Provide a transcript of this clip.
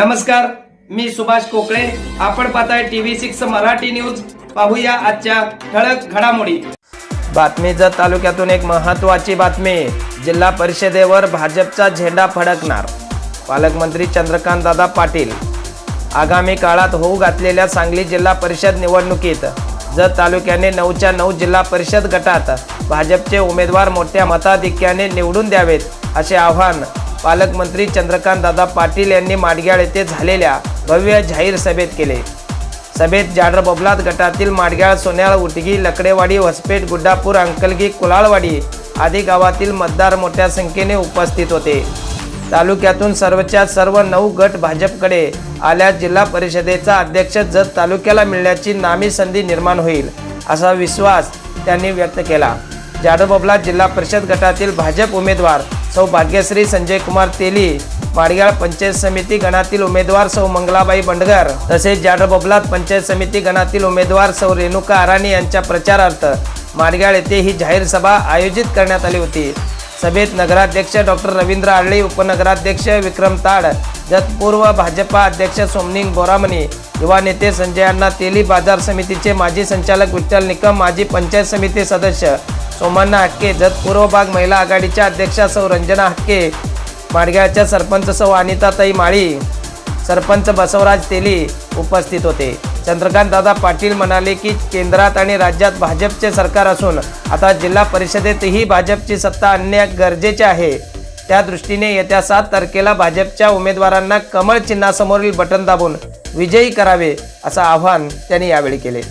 नमस्कार मी सुभाष कोकळे आपण पाहताय टीव्ही सिक्स मराठी न्यूज. पाहूया आजच्या ठळक घडामोडी. बातमी जत तालुक्यातून एक महत्वाची बातमी. जिल्हा परिषदेवर भाजपचा झेंडा फडकणार. पालकमंत्री चंद्रकांत दादा पाटील. आगामी काळात होऊ घातलेल्या सांगली जिल्हा परिषद निवडणुकीत. जत तालुक्याने नऊच्या नऊ जिल्हा परिषद गटात भाजपचे उमेदवार मोठ्या मताधिक्याने निवडून द्यावेत असे आवाहन पालकमंत्री चंद्रकांत दादा पाटील यांनी माडग्याळ येथे झालेल्या भव्य जाहीर सभेत केले. सभेत जाडर बबलात गटातील माडग्याळ सोन्याळ उटगी लकडेवाडी वसपेट गुड्डापूर अंकलगी कुलाळवाडी आदी गावातील मतदार मोठ्या संख्येने उपस्थित होते. तालुक्यातून सर्वच्या सर्व नऊ गट भाजपकडे आल्यास जिल्हा परिषदेचा अध्यक्ष जत तालुक्याला मिळण्याची नामी संधी निर्माण होईल असा विश्वास त्यांनी व्यक्त केला. जाडोबबला जिल्हा परिषद गटातील भाजप उमेदवार सौ भाग्यश्री संजय कुमार तेली माडगाळ पंचायत समिती गणातील उमेदवार सौ मंगलाबाई बंडगर तसेच जाडोबबलात पंचायत समिती गणातील उमेदवार सौ रेणुका आराणी यांच्या प्रचारार्थ माडगाळ येथे ही जाहीर सभा आयोजित करण्यात आली होती. सभेत नगराध्यक्ष डॉक्टर रवींद्र आळले उपनगराध्यक्ष विक्रम ताड जतपूर्व भाजपा अध्यक्ष सोमनिंग बोरामणी युवा नेते संजय अण्णा तेली बाजार समितीचे माजी संचालक विठ्ठल निकम माजी पंचायत समिती सदस्य सोमण्णा हक्के जतपूर्व भाग महिला आघाडीच्या अध्यक्षा सौ रंजना हक्के माडग्याच्या सरपंच सौ अनिताताई माळी सरपंच बसवराज तेली उपस्थित होते. चंद्रकांत दादा पाटील म्हणाले की केंद्रात आणि राज्यात भाजपचे सरकार असून आता जिल्हा परिषदेतही भाजपची सत्ता आणणे गरजेचे आहे. त्या दृष्टीने येत्या सात तारखेला भाजपच्या उमेदवारांना कमळ चिन्हासमोरील बटन दाबून विजयी करावे असं आवाहन त्यांनी यावेळी केले.